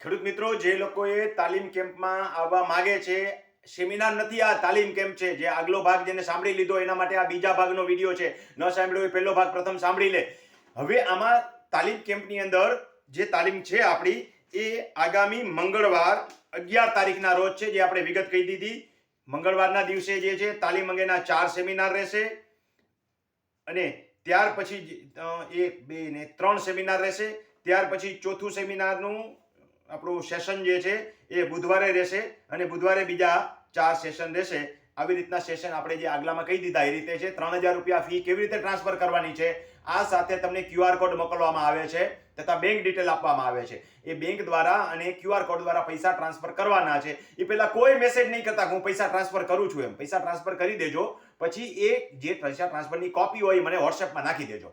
ખેડૂત મિત્રો, જે લોકોએ તાલીમ કેમ્પમાં આવવા માગે છે, સેમિનાર નથી, આ તાલીમ કેમ્પ છે, જે આગલો ભાગ જેને સાંભળી લીધો, એના માટે આ બીજા ભાગનો વીડિયો છે. ન સાંભળ્યો હોય પહેલો ભાગ પ્રથમ સાંભળી લે. હવે આમાં તાલીમ કેમ્પની અંદર જે તાલીમ છે આપણી, એ આગામી મંગળવાર અગિયાર તારીખના રોજ છે, જે આપણે વિગત કહી દીધી. મંગળવારના દિવસે જે છે, તાલીમ અંગેના ચાર સેમિનાર રહેશે. અને ત્યાર પછી એક, બે ને ત્રણ સેમિનાર રહેશે. ત્યાર પછી ચોથું સેમિનારનું આપણું સેશન જે છે એ બુધવારે રહેશે અને બુધવારે બીજા ચાર સેશન રહેશે. આવી રીતના સેશન આપણે જે આગલામાં કહી દીધા એ રીતે છે. ત્રણ હજાર રૂપિયા ફી કેવી રીતે ટ્રાન્સફર કરવાની છે? આ સાથે તમને ક્યુઆર કોડ મોકલવામાં આવે છે તથા બેંક ડિટેલ આપવામાં આવે છે. એ બેંક દ્વારા અને ક્યુઆર કોડ દ્વારા પૈસા ટ્રાન્સફર કરવાના છે. એ પહેલાં કોઈ મેસેજ નહીં કરતા હું પૈસા ટ્રાન્સફર કરું છું એમ. પૈસા ટ્રાન્સફર કરી દેજો. પછી એ જે પૈસા ટ્રાન્સફરની કોપી હોય મને વોટ્સએપમાં નાખી દેજો.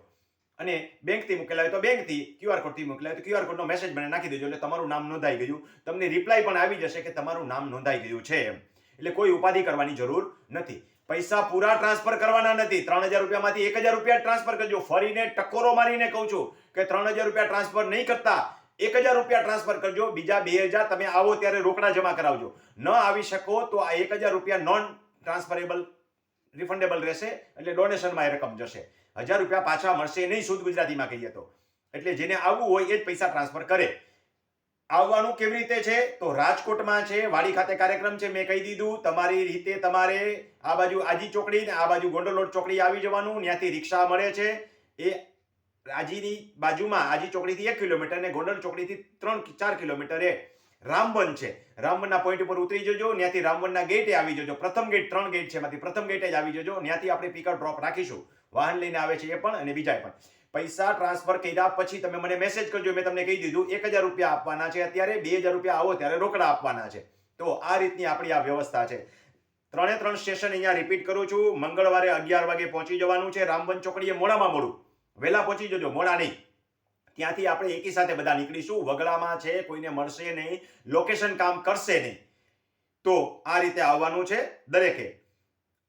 અને બેંકથી મોકલેલા હોય તો બેંકથી ક્યુઆર કોડથી મોકલેલા તો ક્યુઆર કોડનો મેસેજ મને નાખી દેજો. એટલે તમારું નામ નોંધાઈ ગયું. તમને રિપ્લાય પણ આવી જશે કે તમારું નામ નોંધાઈ ગયું છે એમ. એટલે કોઈ ઉપાધિ કરવાની જરૂર નથી. પૈસા પૂરા ટ્રાન્સફર કરવાના નથી. ત્રણ હજાર રૂપિયામાંથી એક હજાર રૂપિયા ટ્રાન્સફર કરજો. ફરીને ટકોરો મારીને કહું છું કે ત્રણ હજાર રૂપિયા ટ્રાન્સફર નહીં કરતા. એક હજાર રૂપિયા ટ્રાન્સફર કરજો. બીજા બે હજાર તમે આવો ત્યારે રોકડા જમા કરાવજો. ન આવી શકો તો આ એક હજાર રૂપિયા નોન ટ્રાન્સફરેબલ રિફંડેબલ રહેશે એટલે ડોનેશનમાં એ રકમ જશે. હજાર રૂપિયા પાછા મળશે નહીં શુદ્ધ ગુજરાતીમાં કહીએ તો. એટલે જેને આવવું હોય એ જ પૈસા ટ્રાન્સફર કરે. આવવાનું કેવી રીતે છે? તો રાજકોટમાં છે, વાડી ખાતે કાર્યક્રમ છે, મેં કહી દીધું. તમારી રીતે તમારે આ બાજુ આજી ચોકડી ને આ બાજુ ગોંડલોડ ચોકડી આવી જવાનું. ત્યાંથી રિક્ષા મળે છે. એ આજીની બાજુમાં, આજી ચોકડીથી એક કિલોમીટર ને ગોંડલ ચોકડીથી ત્રણ, ચાર કિલોમીટર રામવન છે. રામવનના પોઈન્ટ ઉપર ઉતરી જજો ત્યાંથી રામવનના ગેટે આવી જજો. પ્રથમ ગેટ ત્રણ ગેટ છે એમાંથી પ્રથમ ગેટે જ આવી જજો. ત્યાંથી આપણે પિકઅપ ડ્રોપ રાખીશું. વાહન લઈને આવે છે એ પણ અને બીજા પણ. પૈસા ટ્રાન્સફર કર્યા પછી તમે મને મેસેજ કરજો, મેં તમને કહી દીધું, એક હજાર રૂપિયા આપવાના છે અત્યારે, બે હજાર રૂપિયા આવો ત્યારે રોકડા આપવાના છે. તો આ રીતની આપણી આ વ્યવસ્થા છે. ત્રણે ત્રણ સ્ટેશન અહીંયા રિપીટ કરું છું. મંગળવારે અગિયાર વાગે પહોંચી જવાનું છે. રામવન ચોકડીએ મોડામાં મોડું. વહેલા પહોંચી જજો, મોડા નહીં. ત્યાંથી આપણે એકી સાથે બધા નીકળીશું. વગડામાં છે, કોઈને મળશે નહીં લોકેશન કામ કરશે નહીં. તો આ રીતે આવવાનું છે દરેકે.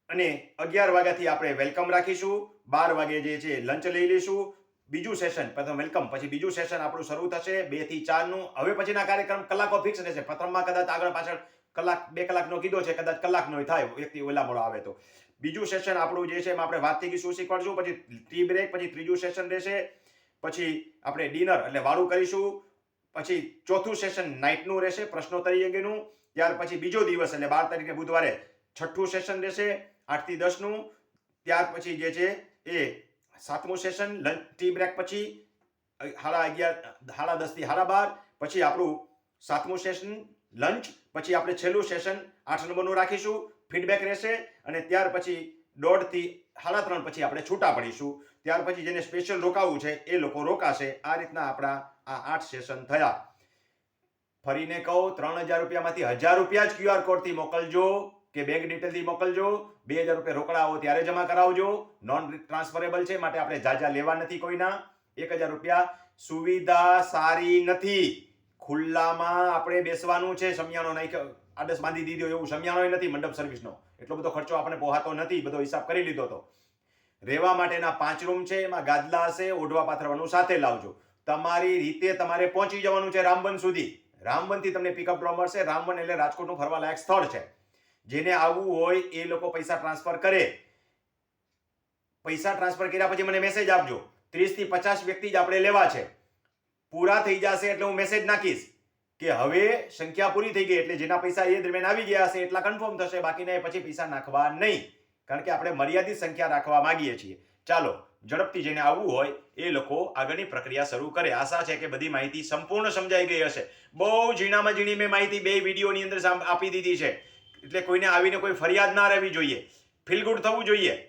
અને અગિયાર વાગ્યાથી આપણે વેલકમ રાખીશું. બાર વાગે જે છે લંચ લઈ લઈશું. બીજું સેશન પ્રથમ વેલકમ પછી બીજું સેશન આપણું શરૂ થશે બેથી ચારનું હવે પછીના કાર્યક્રમ કલાકો ફિક્સ રહેશે. પ્રથમમાં કદાચ આગળ પાછળ કલાક, બે કલાકનો કીધો છે, કદાચ કલાકનો થાય વ્યક્તિ ઓલા મોડો આવે તો. બીજું સેશન આપણું જે છે એમાં આપણે વાત થઈ ગઈ, શું શીખવાડશું? પછી ટી બ્રેક પછી ત્રીજું સેશન રહેશે. પછી આપણે ડિનર એટલે વાળું કરીશું. પછી ચોથું સેશન નાઇટનું રહેશે, પ્રશ્નોત્તરી અંગેનું. ત્યાર પછી બીજો દિવસ એટલે બાર તારીખે બુધવારે છઠ્ઠું સેશન રહેશે, આઠથી દસનું. ત્યાર પછી જે છે એ સાતમું સેશન લંચ ટી બ્રેક પછી હાડા અગિયાર, હાડા દસથી હાડા બાર. પછી આપણું સાતમું સેશન લંચ પછી આપણે છેલ્લું સેશન આઠ નંબરનું રાખીશું. ફીડબેક રહેશે અને ત્યાર પછી દોઢથી સાડા ત્રણ પછી આપણે છૂટા પડીશું. ત્યાર પછી જેને સ્પેશિયલ રોકાવું છે, એ લોકો રોકાશે. આ રીતના આપણા આ આઠ સેશન થયા. ફરીને કહું, ત્રણ હજાર રૂપિયામાંથી હજાર રૂપિયા જ ક્યુઆર કોડથી મોકલજો કે બેંક ડિટેલથી મોકલજો. બે હજાર રૂપિયા રોકડા આવો ત્યારે જમા કરાવજો. નોન ટ્રાન્સફરેબલ છે, માટે આપણે જાજા લેવા નથી કોઈના. એક હજાર રૂપિયા સુવિધા સારી નથી. ખુલ્લામાં આપણે બેસવાનું છે, સમિયાનો નાખ્યો આડસ બાંધી દીધો એવું સમિયાણો નથી, મંડપ સર્વિસનો. એટલો બધો ખર્ચો આપણે પોહાતો નથી, બધો હિસાબ કરી લીધો તો. રહેવા માટેના પાંચ રૂમ છે, એમાં ગાદલા હશે, ઓઢવા પાથરવાનું સાથે લાવજો. તમારી રીતે તમારે પહોંચી જવાનું છે રામબન સુધી. રામબનથી તમને પિકઅપ ડ્રોપ મળશે. રામબન એટલે રાજકોટનું ફરવાલાયક સ્થળ છે. જેને આવવું હોય એ લોકો પૈસા ટ્રાન્સફર કરે. પૈસા ટ્રાન્સફર કર્યા પછી મને મેસેજ આપજો. ત્રીસથી પચાસ વ્યક્તિ જ આપણે લેવા છે. પૂરા થઈ જશે એટલે હું મેસેજ નાખીશ. કે હવે સંખ્યા પૂરી થઈ ગઈ એટલે જેના પૈસા એ દરમિયાન આવી ગયા હશે એટલા કન્ફર્મ થશે, બાકીના એ પછી પૈસા નાખવા નહીં. કારણ કે આપણે મર્યાદિત સંખ્યા રાખવા માંગીએ છીએ. ચાલો, ઝડપથી જેને આવવું હોય એ લોકો આગળની પ્રક્રિયા શરૂ કરે. આશા છે કે બધી માહિતી સંપૂર્ણ સમજાઈ ગઈ હશે. બહુ ઝીણામાં ઝીણી મેં માહિતી બે વિડીયોની અંદર આપી દીધી છે. એટલે કોઈને આવીને કોઈ ફરિયાદ ના રહેવી જોઈએ. ફીલ ગુડ થવું જોઈએ.